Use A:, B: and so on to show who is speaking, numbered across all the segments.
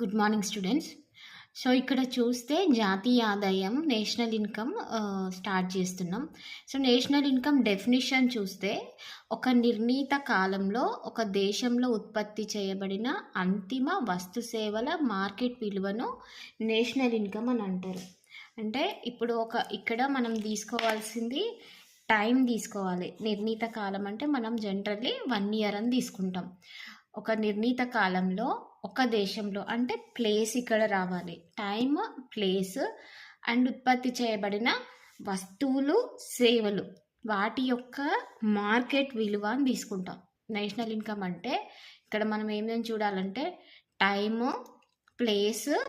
A: Good morning students. So ఇక్కడ చూస్తే జాతీయ ఆదాయం నేషనల్ ఇన్కమ్ స్టార్ట్ చేస్తున్నాం. సో నేషనల్ ఇన్కమ్ డెఫినిషన్ చూస్తే ఒక నిర్ణీత కాలంలో ఒక దేశంలో ఉత్పత్తి చేయబడిన అంతిమ వస్తు సేవల మార్కెట్ విలువను నేషనల్ ఇన్కమ్ అని అంటారు. అంటే ఇప్పుడు ఒక ఇక్కడ మనం తీసుకోవాల్సింది టైం తీసుకోవాలి. నిర్ణీత కాలం అంటే మనం జనరల్లీ వన్ ఇయర్ అని తీసుకుంటాం. ఒక నిర్ణీత కాలంలో ఒక దేశంలో అంటే ప్లేస్ ఇక్కడ రావాలి. టైమ్ ప్లేస్ అండ్ ఉత్పత్తి చేయబడిన వస్తువులు సేవలు. వాటి యొక్క మార్కెట్ విలువ అని తీసుకుంటాం. నేషనల్ ఇన్కమ్ అంటే ఇక్కడ మనం ఏమేమి చూడాలంటే టైము ప్లేస్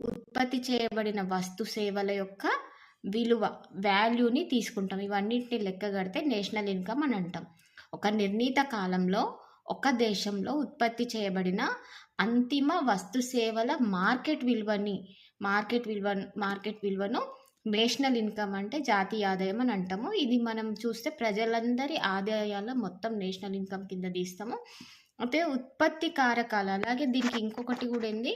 A: ఉత్పత్తి చేయబడిన వస్తు సేవల యొక్క విలువ వాల్యూని తీసుకుంటాం. ఇవన్నింటిని లెక్క కడితే నేషనల్ ఇన్కమ్ అని అంటాం. ఒక నిర్ణీత కాలంలో ఒక దేశంలో ఉత్పత్తి చేయబడిన అంతిమ వస్తు సేవల మార్కెట్ విలువని మార్కెట్ విలువ మార్కెట్ విలువను నేషనల్ ఇన్కమ్ అంటే జాతీయ ఆదాయం అని అంటాము. ఇది మనం చూస్తే ప్రజలందరి ఆదాయాల మొత్తం నేషనల్ ఇన్కమ్ కింద తీస్తాము. అయితే ఉత్పత్తి కారకాలు అలాగే దీనికి ఇంకొకటి కూడా ఏంది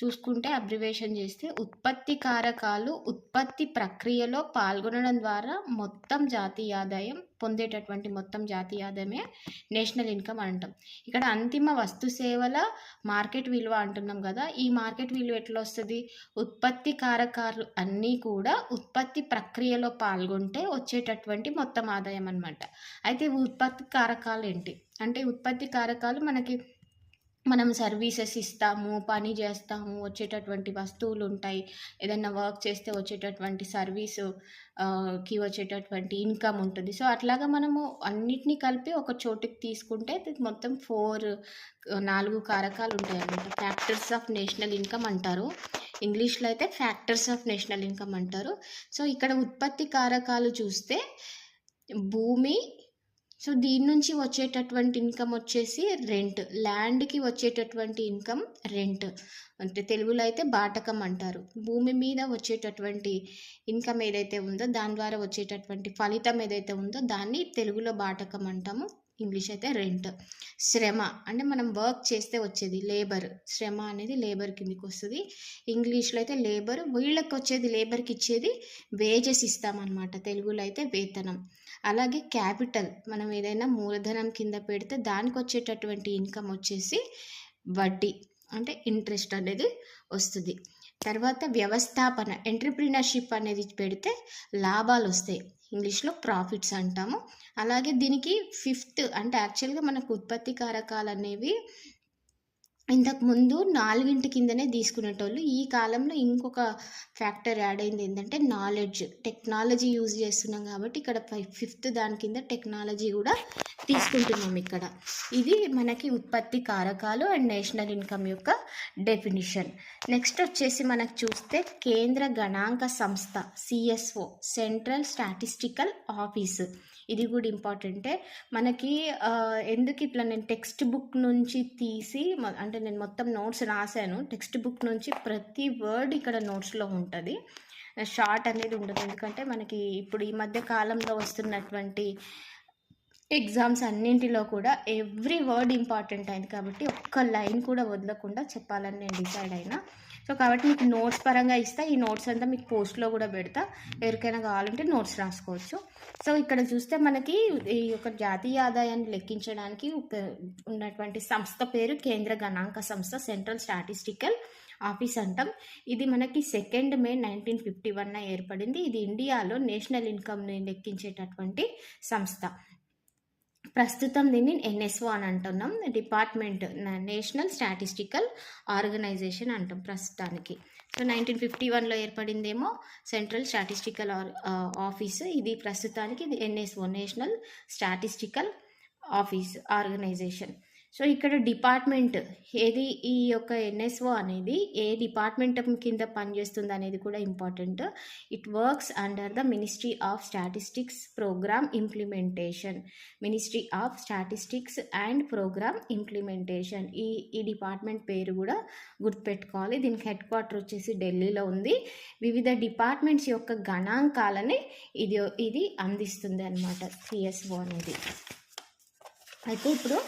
A: చూసుకుంటే అబ్రివేషన్ చేస్తే ఉత్పత్తి కారకాలు ఉత్పత్తి ప్రక్రియలో పాల్గొనడం ద్వారా మొత్తం జాతీయ ఆదాయం పొందేటటువంటి మొత్తం జాతీయ ఆదాయమే నేషనల్ ఇన్కమ్ అంటాం. ఇక్కడ అంతిమ వస్తు సేవల మార్కెట్ విలువ అంటున్నాం కదా ఈ మార్కెట్ విలువ ఎట్లా వస్తుంది? ఉత్పత్తి కారకాలు అన్నీ కూడా ఉత్పత్తి ప్రక్రియలో పాల్గొంటే వచ్చేటటువంటి మొత్తం ఆదాయం అనమాట అయితే ఉత్పత్తి కారకాలు ఏంటి? అంటే ఉత్పత్తి కారకాలు మనకి మనం సర్వీసెస్ ఇస్తాము పని చేస్తాము వచ్చేటటువంటి వస్తువులు ఉంటాయి ఏదైనా వర్క్ చేస్తే వచ్చేటటువంటి సర్వీసు కి వచ్చేటటువంటి ఇన్కమ్ ఉంటుంది. సో అట్లాగా మనము అన్నిటినీ కలిపి ఒక చోటుకి తీసుకుంటే మొత్తం ఫోర్ నాలుగు కారకాలు ఉంటాయి అన్నమాట ఫ్యాక్టర్స్ ఆఫ్ నేషనల్ ఇన్కమ్ అంటారు. ఇంగ్లీష్లో అయితే ఫ్యాక్టర్స్ ఆఫ్ నేషనల్ ఇన్కమ్ అంటారు. సో ఇక్కడ ఉత్పత్తి కారకాలు చూస్తే భూమి సో దీని నుంచి వచ్చేటటువంటి ఇన్కమ్ వచ్చేసి రెంట్. ల్యాండ్కి వచ్చేటటువంటి ఇన్కమ్ రెంట్. అంటే తెలుగులో అయితే బాటకం అంటారు. భూమి మీద వచ్చేటటువంటి ఇన్కమ్ ఏదైతే ఉందో దాని ద్వారా వచ్చేటటువంటి ఫలితం ఏదైతే ఉందో దాన్ని తెలుగులో బాటకం అంటాము. ఇంగ్లీష్ అయితే రెంట్. శ్రమ. అంటే మనం వర్క్ చేస్తే వచ్చేది లేబర్ శ్రమ అనేది లేబర్ కిందకి వస్తుంది. ఇంగ్లీష్లో అయితే లేబర్ వీళ్ళకి వచ్చేది లేబర్కి ఇచ్చేది వేజెస్ ఇస్తామన్నమాట. తెలుగులో అయితే వేతనం. అలాగే క్యాపిటల్ మనం ఏదైనా మూలధనం కింద పెడితే దానికి వచ్చేటటువంటి ఇన్కమ్ వచ్చేసి వడ్డీ అంటే ఇంట్రెస్ట్ అనేది వస్తుంది. తర్వాత వ్యవస్థాపన ఎంటర్ప్రినర్షిప్ అనేది పెడితే లాభాలు వస్తాయి. ఇంగ్లీష్లో ప్రాఫిట్స్ అంటాము. అలాగే దీనికి ఫిఫ్త్ అంటే యాక్చువల్గా మనకు ఉత్పత్తి కారకాలు అనేవి ఇంతకుముందు నాలుగింటి కిందనే తీసుకునేటోళ్ళు. ఈ కాలంలో ఇంకొక ఫ్యాక్టర్ యాడ్ అయింది ఏంటంటే నాలెడ్జ్. టెక్నాలజీ యూజ్ చేస్తున్నాం కాబట్టి ఇక్కడ ఫిఫ్త్ దాని కింద టెక్నాలజీ కూడా తీసుకుంటున్నాం ఇక్కడ. ఇది మనకి ఉత్పత్తి కారకాలు అండ్ నేషనల్ ఇన్కమ్ యొక్క డెఫినిషన్. నెక్స్ట్ వచ్చేసి మనకు చూస్తే కేంద్ర గణాంక సంస్థ సిఎస్ఓ సెంట్రల్ స్టాటిస్టికల్ ఆఫీసు. ఇది కూడా ఇంపార్టెంటే. మనకి ఎందుకు ఇట్లా నేను టెక్స్ట్ బుక్ నుంచి తీసి అంటే నేను మొత్తం నోట్స్ రాశాను. టెక్స్ట్ బుక్ నుంచి ప్రతి వర్డ్ ఇక్కడ నోట్స్లో ఉంటుంది. షార్ట్ అనేది ఉండదు. ఎందుకంటే మనకి ఇప్పుడు ఈ మధ్య కాలంలో వస్తున్నటువంటి ఎగ్జామ్స్ అన్నింటిలో కూడా ఎవ్రీ వర్డ్ ఇంపార్టెంట్ అయింది కాబట్టి ఒక్క లైన్ కూడా వదలకుండా చెప్పాలని నేను డిసైడ్ అయినా. సో కాబట్టి మీకు నోట్స్ పరంగా ఇస్తా. ఈ నోట్స్ అంతా మీకు పోస్ట్లో కూడా పెడతా. ఎవరికైనా కావాలంటే నోట్స్ రాసుకోవచ్చు. సో ఇక్కడ చూస్తే మనకి ఈ యొక్క జాతీయ ఆదాయాన్ని లెక్కించడానికి ఉన్నటువంటి సంస్థ పేరు కేంద్ర గణాంక సంస్థ సెంట్రల్ స్టాటిస్టికల్ ఆఫీస్ అంటాం. ఇది మనకి సెకండ్ మే నైన్టీన్ ఫిఫ్టీ వన్న ఏర్పడింది. ఇది ఇండియాలో నేషనల్ ఇన్కమ్ని లెక్కించేటటువంటి సంస్థ. ప్రస్తుతం దీన్ని ఎన్ఎస్ఓ అని అంటున్నాం. డిపార్ట్మెంట్ నేషనల్ స్టాటిస్టికల్ ఆర్గనైజేషన్ అంటాం ప్రస్తుతానికి. సో నైన్టీన్ ఫిఫ్టీ వన్లో ఏర్పడిందేమో సెంట్రల్ స్టాటిస్టికల్ ఆఫీస్. ఇది ప్రస్తుతానికి ఇది NSO national statistical office organisation. So ఇక్కడ డిపార్ట్మెంట్ ఏది ఈ యొక్క ఎన్ఎస్ఓ అనేది ఏ డిపార్ట్మెంట్ కింద పనిచేస్తుంది అనేది కూడా important. It works under the ministry of statistics programme implementation ministry of statistics and programme implementation ఈ ఈ డిపార్ట్మెంట్ పేరు కూడా గుర్తుపెట్టుకోవాలి. దీనికి హెడ్ క్వార్టర్ వచ్చేసి ఢిల్లీలో ఉంది. వివిధ డిపార్ట్మెంట్స్ యొక్క గణాంకాలని ఇది ఇది అందిస్తుంది అనమాట సిఎస్ఓ అనేది. అయితే ఇప్పుడు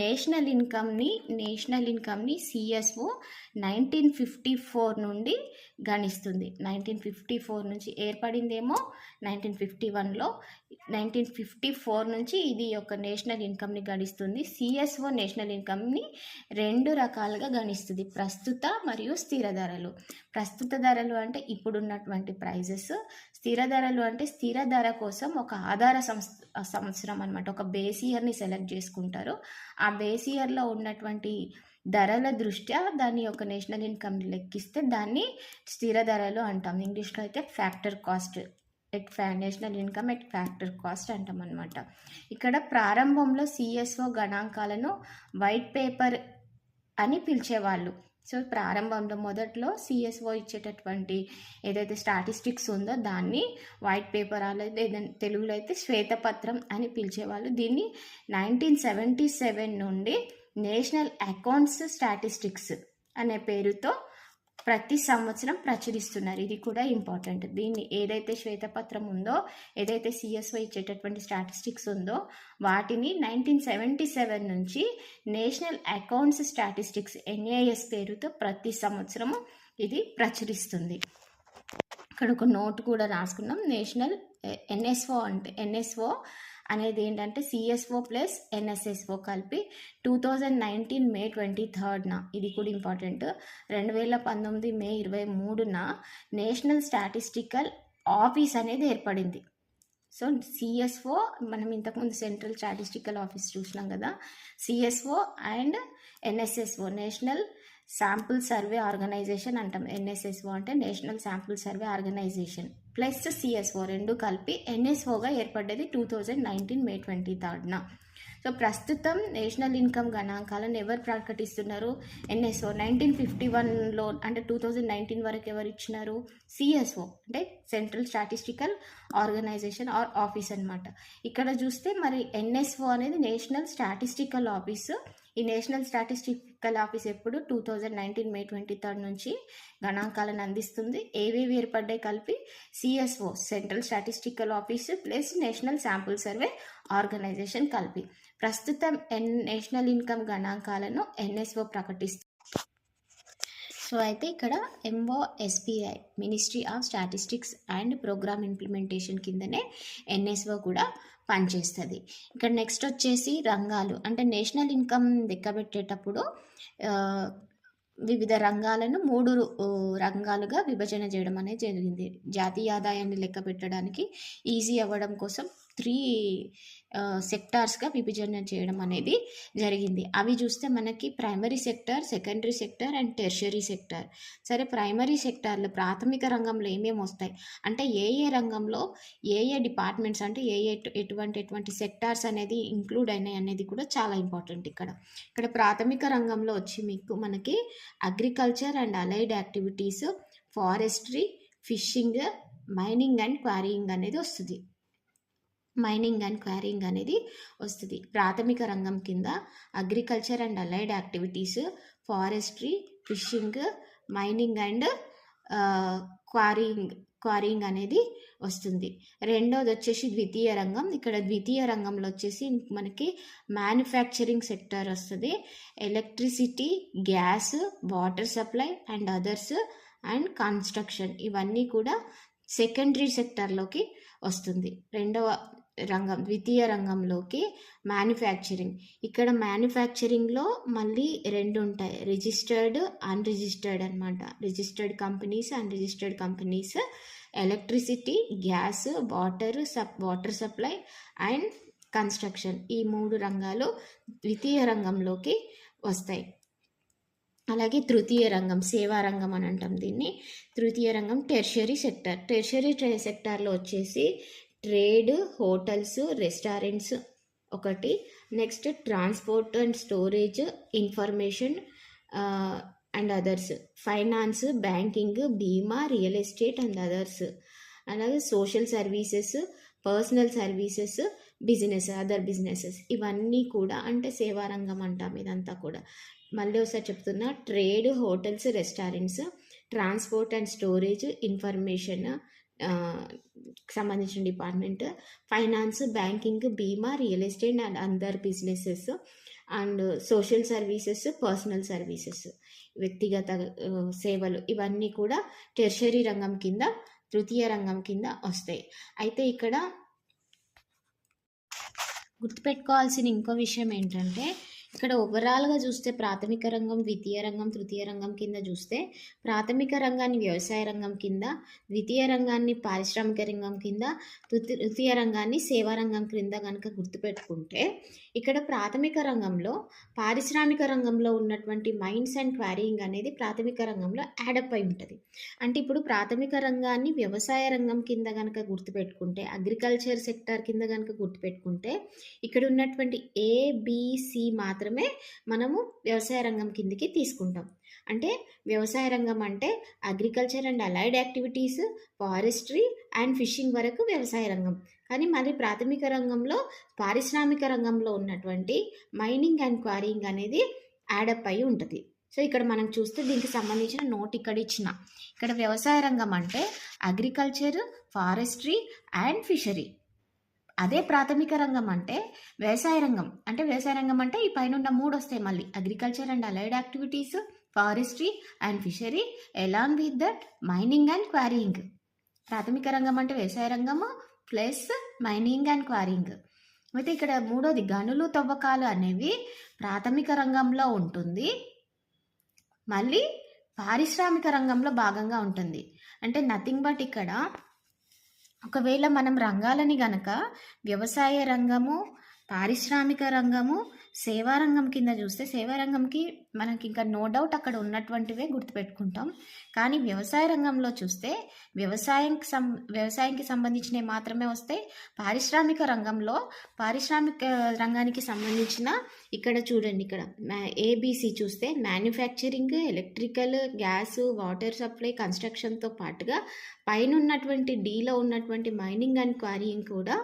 A: నేషనల్ ఇన్కమ్ని నేషనల్ ఇన్కమ్ని సిఎస్ఓ నైన్టీన్ ఫిఫ్టీ ఫోర్ నుండి గణిస్తుంది. నైన్టీన్ ఫిఫ్టీ ఫోర్ నుంచి ఏర్పడిందేమో నైన్టీన్ ఫిఫ్టీ వన్లో. నైన్టీన్ ఫిఫ్టీ ఫోర్ నుంచి ఇది ఒక నేషనల్ ఇన్కమ్ని గణిస్తుంది. సిఎస్ఓ నేషనల్ ఇన్కమ్ని రెండు రకాలుగా గణిస్తుంది. ప్రస్తుత మరియు స్థిర ధరలు. ప్రస్తుత ధరలు అంటే ఇప్పుడున్నటువంటి ప్రైజెస్. స్థిర ధరలు అంటే స్థిర ధర కోసం ఒక ఆధార సంస్ సంవత్సరం అనమాట ఒక బేస్ ఇయర్ని సెలెక్ట్ చేసుకుంటారు ఆ బేస్ ఇయర్లో ఉన్నటువంటి ధరల దృష్ట్యా దాన్ని ఒక నేషనల్ ఇన్కమ్ లెక్కిస్తే దాన్ని స్థిర ధరలు అంటాం. ఇంగ్లీష్లో అయితే ఫ్యాక్టర్ కాస్ట్ ఎట్ ఫ్యా national income at factor cost అంటాం అనమాట ఇక్కడ ప్రారంభంలో సిఎస్ఓ గణాంకాలను వైట్ పేపర్ అని పిలిచేవాళ్ళు. సో ప్రారంభంలో మొదట్లో సిఎస్ఓ ఇచ్చేటటువంటి ఏదైతే స్టాటిస్టిక్స్ ఉందో దాన్ని వైట్ పేపర్ అనేది ఏదైనా తెలుగులో అయితే శ్వేతపత్రం అని పిలిచేవాళ్ళు. దీన్ని నైన్టీన్ సెవెంటీ సెవెన్ నుండి నేషనల్ అకౌంట్స్ స్టాటిస్టిక్స్ అనే పేరుతో ప్రతి సంవత్సరం ప్రచురిస్తున్నారు. ఇది కూడా ఇంపార్టెంట్. దీన్ని ఏదైతే శ్వేతపత్రం ఉందో ఏదైతే సిఎస్ఓ ఇచ్చేటటువంటి స్టాటిస్టిక్స్ ఉందో వాటిని నైన్టీన్ సెవెంటీ సెవెన్ నుంచి నేషనల్ అకౌంట్స్ స్టాటిస్టిక్స్ ఎన్ఏఎస్ పేరుతో ప్రతి సంవత్సరము ఇది ప్రచురిస్తుంది. ఇక్కడ ఒక నోట్ కూడా రాసుకున్నాం. నేషనల్ ఎన్ఎస్ఓ అంటే ఎన్ఎస్ఓ అనేది ఏంటంటే సిఎస్ఓ ప్లస్ ఎన్ఎస్ఎస్ఓ కలిపి two thousand nineteen May twenty థర్డ్న ఇది కూడా ఇంపార్టెంట్ రెండు వేల పంతొమ్మిది మే ఇరవై మూడున నేషనల్ స్టాటిస్టికల్ ఆఫీస్ అనేది ఏర్పడింది. సో సిఎస్ఓ మనం ఇంతకుముందు సెంట్రల్ స్టాటిస్టికల్ ఆఫీస్ చూసినాం కదా. CSO and NSSO national sample survey organisation అంటాం. ఎన్ఎస్ఎస్ఓ అంటే national sample survey organisation plus CSO రెండు కలిపి ఎన్ఎస్ఓగా ఏర్పడ్డది two thousand nineteen May twenty థర్డ్న so ప్రస్తుతం నేషనల్ ఇన్కమ్ గణాంకాలను ఎవరు ప్రకటిస్తున్నారు? ఎన్ఎస్ఓ నైన్టీన్ ఫిఫ్టీ వన్లో అంటే టూ థౌజండ్ నైన్టీన్ వరకు ఎవరు ఇచ్చినారు? సిఎస్ఓ అంటే central statistical organisation or office అనమాట ఇక్కడ చూస్తే మరి ఎన్ఎస్ఓ అనేది నేషనల్ స్టాటిస్టికల్ ఆఫీసు ఈ నేషనల్ స్టాటిస్టిక్ స్టాటిస్టికల్ ఆఫీస్ ఎప్పుడు two thousand nineteen May twenty third నుంచి గణాంకాలను అందిస్తుంది. ఏవేవి ఏర్పడ్డాయి కలిపి CSO central statistical office plus national sample survey organisation కలిపి. ప్రస్తుతం ఎన్ నేషనల్ ఇన్కమ్ గణాంకాలను ఎన్ఎస్ఓ ప్రకటిస్తుంది సో అయితే ఇక్కడ MO SBI ministry of statistics and programme implementation కిందనే ఎన్ఎస్ఓ కూడా పనిచేస్తుంది. ఇక్కడ నెక్స్ట్ వచ్చేసి రంగాలు. అంటే నేషనల్ ఇన్కమ్ లెక్కబెట్టేటప్పుడు వివిధ రంగాలను మూడు రంగాలుగా విభజన చేయడం అనేది జరిగింది. జాతీయ ఆదాయాన్ని లెక్క పెట్టడానికి ఈజీ అవ్వడం కోసం త్రీ సెక్టార్స్గా విభజన చేయడం అనేది జరిగింది. అవి చూస్తే మనకి primary sector secondary sector and tertiary sector. సరే ప్రైమరీ సెక్టార్లో ప్రాథమిక రంగంలో ఏమేమి వస్తాయి? అంటే ఏ ఏ రంగంలో ఏ ఏ డిపార్ట్మెంట్స్ అంటే ఏ ఏ ఎటువంటి ఎటువంటి సెక్టార్స్ అనేది ఇంక్లూడ్ అయినాయి అనేది కూడా చాలా ఇంపార్టెంట్ ఇక్కడ. ఇక్కడ ప్రాథమిక రంగంలో వచ్చి మీకు మనకి agriculture and allied activities forestry fishing mining and quarrying అనేది వస్తుంది. మైనింగ్ అండ్ క్వారింగ్ అనేది వస్తుంది. ప్రాథమిక రంగం కింద agriculture and allied activities forestry fishing mining and quarrying quarrying అనేది వస్తుంది. రెండోది వచ్చేసి ద్వితీయ రంగం. ఇక్కడ ద్వితీయ రంగంలో వచ్చేసి మనకి మ్యానుఫ్యాక్చరింగ్ సెక్టర్ వస్తుంది. Electricity gas water supply and others and construction ఇవన్నీ కూడా సెకండరీ సెక్టర్లోకి వస్తుంది. రెండవ రంగం ద్వితీయ రంగంలోకి మ్యానుఫ్యాక్చరింగ్ ఇక్కడ మ్యానుఫ్యాక్చరింగ్లో మళ్ళీ రెండు ఉంటాయి. రిజిస్టర్డ్ అన్రిజిస్టర్డ్ అనమాట registered companies unregistered companies electricity gas water సప్ వాటర్ సప్లై అండ్ కన్స్ట్రక్షన్ ఈ మూడు రంగాలు ద్వితీయ రంగంలోకి వస్తాయి. అలాగే తృతీయ రంగం సేవా రంగం అని అంటాం దీన్ని. తృతీయ రంగం టెర్షరీ సెక్టర్ టెర్షరీ సెక్టార్లో వచ్చేసి ట్రేడ్ హోటల్స్ రెస్టారెంట్స్ ఒకటి. Next transport and storage information and others. Finance banking బీమా రియల్ ఎస్టేట్ అండ్ అదర్స్. అలాగే social services personal services business other businesses. ఇవన్నీ కూడా అంటే సేవారంగం అంటాం ఇదంతా కూడా. మళ్ళీ ఒకసారి చెప్తున్నా trade hotels restaurants transport and storage information సంబంధించిన డిపార్ట్మెంట్ ఫైనాన్స్ బ్యాంకింగ్ బీమా real estate and other businesses and social services personal services వ్యక్తిగత సేవలు ఇవన్నీ కూడా టెర్షరీ రంగం కింద తృతీయ రంగం కింద వస్తాయి. అయితే ఇక్కడ గుర్తుపెట్టుకోవాల్సిన ఇంకో విషయం ఏంటంటే ఇక్కడ ఓవరాల్గా చూస్తే ప్రాథమిక రంగం ద్వితీయ రంగం తృతీయ రంగం కింద చూస్తే ప్రాథమిక రంగాన్ని వ్యవసాయ రంగం కింద ద్వితీయ రంగాన్ని పారిశ్రామిక రంగం కింద తృతీయ రంగాన్ని సేవా రంగం క్రింద కనుక గుర్తుపెట్టుకుంటే ఇక్కడ ప్రాథమిక రంగంలో పారిశ్రామిక రంగంలో ఉన్నటువంటి మైండ్స్ అండ్ క్వారీయింగ్ అనేది ప్రాథమిక రంగంలో యాడప్ అయి ఉంటుంది. అంటే ఇప్పుడు ప్రాథమిక రంగాన్ని వ్యవసాయ రంగం కింద కనుక గుర్తుపెట్టుకుంటే అగ్రికల్చర్ సెక్టార్ కింద కనుక గుర్తుపెట్టుకుంటే ఇక్కడ ఉన్నటువంటి ఏబిసి మాత్రమే మనము వ్యవసాయ రంగం కిందికి తీసుకుంటాం. అంటే వ్యవసాయ రంగం అంటే agriculture and allied activities forestry and fishing వరకు వ్యవసాయ రంగం. కానీ మరి ప్రాథమిక రంగంలో పారిశ్రామిక రంగంలో ఉన్నటువంటి మైనింగ్ అండ్ క్వారీయింగ్ అనేది యాడప్ అయి ఉంటుంది. సో ఇక్కడ మనం చూస్తే దీనికి సంబంధించిన నోట్ ఇక్కడ ఇచ్చిన. ఇక్కడ వ్యవసాయ రంగం అంటే అగ్రికల్చర్ ఫారెస్ట్రీ అండ్ ఫిషరీ అదే ప్రాథమిక రంగం అంటే వ్యవసాయ రంగం. అంటే వ్యవసాయ రంగం అంటే ఈ పైన ఉన్న మూడు వస్తాయి మళ్ళీ. Agriculture and allied activities forestry and fishery along with that mining and quarrying ప్రాథమిక రంగం అంటే వ్యవసాయ రంగము ప్లస్ మైనింగ్ అండ్ క్వారీయింగ్ అయితే ఇక్కడ మూడోది గనులు తవ్వకాలు అనేవి ప్రాథమిక రంగంలో ఉంటుంది. మళ్ళీ పారిశ్రామిక రంగంలో భాగంగా ఉంటుంది. అంటే నథింగ్ బట్ ఇక్కడ ఒకవేళ మనం రంగాలని గనక వ్యవసాయ రంగము పారిశ్రామిక రంగము సేవారంగం కింద చూస్తే సేవారంగంకి మనకి ఇంకా నో డౌట్ అక్కడ ఉన్నటువంటివే గుర్తుపెట్టుకుంటాం. కానీ వ్యవసాయ రంగంలో చూస్తే వ్యవసాయంకి సం వ్యవసాయంకి సంబంధించినవి మాత్రమే వస్తాయి పారిశ్రామిక రంగంలో పారిశ్రామిక రంగానికి సంబంధించిన ఇక్కడ చూడండి ఇక్కడ ఏబీసీ చూస్తే manufacturing electrical gas water supply కన్స్ట్రక్షన్తో పాటుగా పైన ఉన్నటువంటి డీలో ఉన్నటువంటి మైనింగ్ అండ్ క్వారీయింగ్ కూడా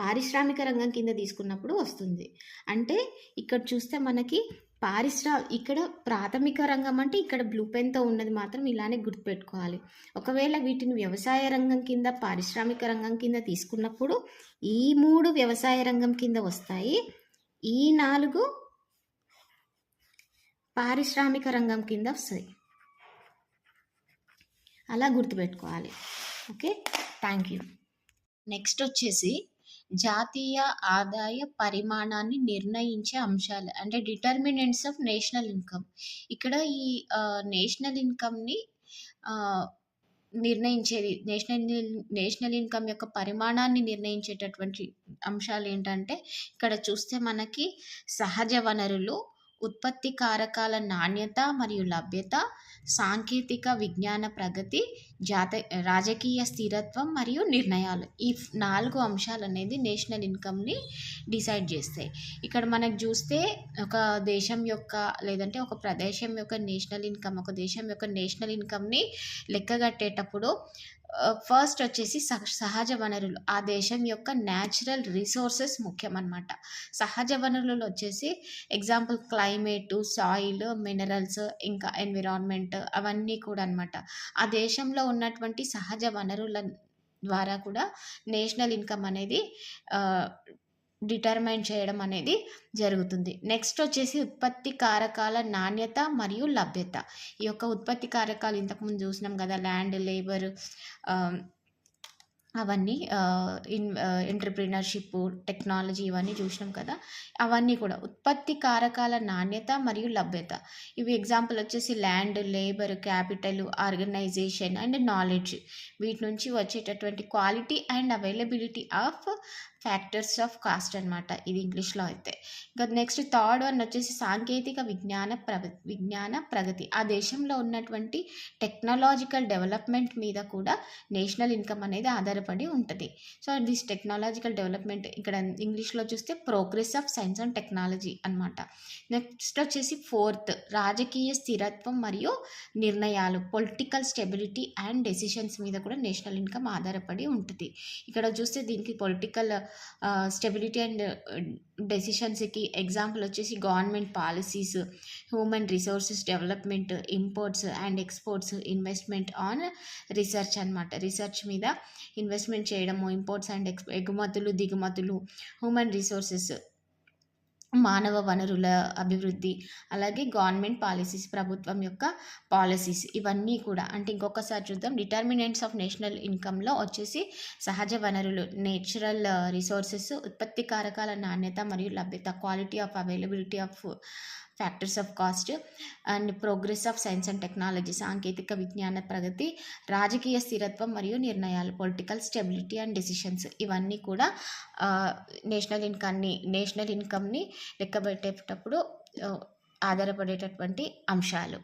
A: పారిశ్రామిక రంగం కింద తీసుకున్నప్పుడు వస్తుంది. అంటే ఇక్కడ చూస్తే మనకి పారిశ్రా ఇక్కడ ప్రాథమిక రంగం అంటే ఇక్కడ బ్లూ పెన్తో ఉన్నది మాత్రం ఇలానే గుర్తుపెట్టుకోవాలి. ఒకవేళ వీటిని వ్యవసాయ రంగం కింద పారిశ్రామిక రంగం కింద తీసుకున్నప్పుడు ఈ మూడు వ్యవసాయ రంగం కింద వస్తాయి. ఈ నాలుగు పారిశ్రామిక రంగం కింద వస్తాయి. అలా గుర్తుపెట్టుకోవాలి. ఓకే? థ్యాంక్ యూ నెక్స్ట్ వచ్చేసి జాతీయ ఆదాయ పరిమాణాన్ని నిర్ణయించే అంశాలు అంటే డిటర్మినెంట్స్ ఆఫ్ నేషనల్ ఇన్కమ్ ఇక్కడ ఈ నేషనల్ ఇన్కమ్ని నిర్ణయించేది నేషనల్ నేషనల్ ఇన్కమ్ యొక్క పరిమాణాన్ని నిర్ణయించేటటువంటి అంశాలు ఏంటంటే ఇక్కడ చూస్తే మనకి సహజ వనరులు ఉత్పత్తి కారకాల నాణ్యత మరియు లభ్యత సాంకేతిక విజ్ఞాన ప్రగతి జాత రాజకీయ స్థిరత్వం మరియు నిర్ణయాలు. ఈ నాలుగు అంశాలు అనేది నేషనల్ ఇన్కమ్ని డిసైడ్ చేస్తాయి. ఇక్కడ మనకు చూస్తే ఒక దేశం యొక్క లేదంటే ఒక ప్రదేశం యొక్క నేషనల్ ఇన్కమ్ ఒక దేశం యొక్క నేషనల్ ఇన్కమ్ని లెక్కగట్టేటప్పుడు ఫస్ట్ వచ్చేసి సహజ వనరులు. ఆ దేశం యొక్క న్యాచురల్ రిసోర్సెస్ ముఖ్యం అనమాట సహజ వనరులు వచ్చేసి ఎగ్జాంపుల్ క్లైమేటు సాయిల్ మినరల్స్ ఇంకా ఎన్విరాన్మెంట్ అవన్నీ కూడా అనమాట ఆ దేశంలో ఉన్నటువంటి సహజ వనరుల ద్వారా కూడా నేషనల్ ఇన్కమ్ అనేది డిటర్మైన్ చేయడం అనేది జరుగుతుంది. నెక్స్ట్ వచ్చేసి ఉత్పత్తి కారకాల నాణ్యత మరియు లభ్యత. ఈ యొక్క ఉత్పత్తి కారకాలు ఇంతకుముందు చూసినాం కదా ల్యాండ్ లేబర్ అవన్నీ ఇన్ ఎంటర్ప్రినర్షిప్ టెక్నాలజీ ఇవన్నీ చూసినాం కదా. అవన్నీ కూడా ఉత్పత్తి కారకాల నాణ్యత మరియు లభ్యత. ఇవి ఎగ్జాంపుల్ వచ్చేసి land labour capital organisation and knowledge. వీటి నుంచి వచ్చేటటువంటి quality and availability of factors of cost అనమాట ఇది ఇంగ్లీష్లో అయితే. ఇంకా నెక్స్ట్ థర్డ్ వన్ వచ్చేసి సాంకేతిక విజ్ఞాన ప్ర విజ్ఞాన ప్రగతి. ఆ దేశంలో ఉన్నటువంటి టెక్నాలజికల్ డెవలప్మెంట్ మీద కూడా నేషనల్ ఇన్కమ్ అనేది ఆధారపడి ఉంటుంది. సో దిస్ టెక్నాలజికల్ డెవలప్మెంట్ ఇక్కడ ఇంగ్లీష్లో చూస్తే progress of science and technology అనమాట నెక్స్ట్ వచ్చేసి ఫోర్త్ రాజకీయ స్థిరత్వం మరియు నిర్ణయాలు పొలిటికల్ స్టెబిలిటీ అండ్ డెసిషన్స్ మీద కూడా నేషనల్ ఇన్కమ్ ఆధారపడి ఉంటుంది. ఇక్కడ చూస్తే దీనికి పొలిటికల్ స్టెబిలిటీ అండ్ డెసిషన్స్కి ఎగ్జాంపుల్ వచ్చేసి government policies human resources development imports and exports investment on research అనమాట రీసెర్చ్ మీద ఇన్వెస్ట్మెంట్ చేయడము ఇంపోర్ట్స్ అండ్ ఎక్స్ ఎగుమతులు దిగుమతులు హ్యూమన్ రిసోర్సెస్ మానవ వనరుల అభివృద్ధి అలాగే గవర్నమెంట్ పాలసీస్ ప్రభుత్వం యొక్క పాలసీస్ ఇవన్నీ కూడా. అంటే ఇంకొకసారి చూద్దాం. డిటర్మినెంట్స్ ఆఫ్ నేషనల్ ఇన్కంలో వచ్చేసి సహజ వనరులు నేచురల్ రిసోర్సెస్ ఉత్పత్తి కారకాల నాణ్యత మరియు లభ్యత quality of availability of factors of cost and progress of science and technology సాంకేతిక విజ్ఞాన ప్రగతి రాజకీయ స్థిరత్వం మరియు నిర్ణయాలు పొలిటికల్ స్టెబిలిటీ అండ్ డెసిషన్స్ ఇవన్నీ కూడా నేషనల్ ఇన్కమ్ని నేషనల్ ఇన్కమ్ని లెక్కబెట్టేటప్పుడు ఆధారపడేటటువంటి అంశాలు.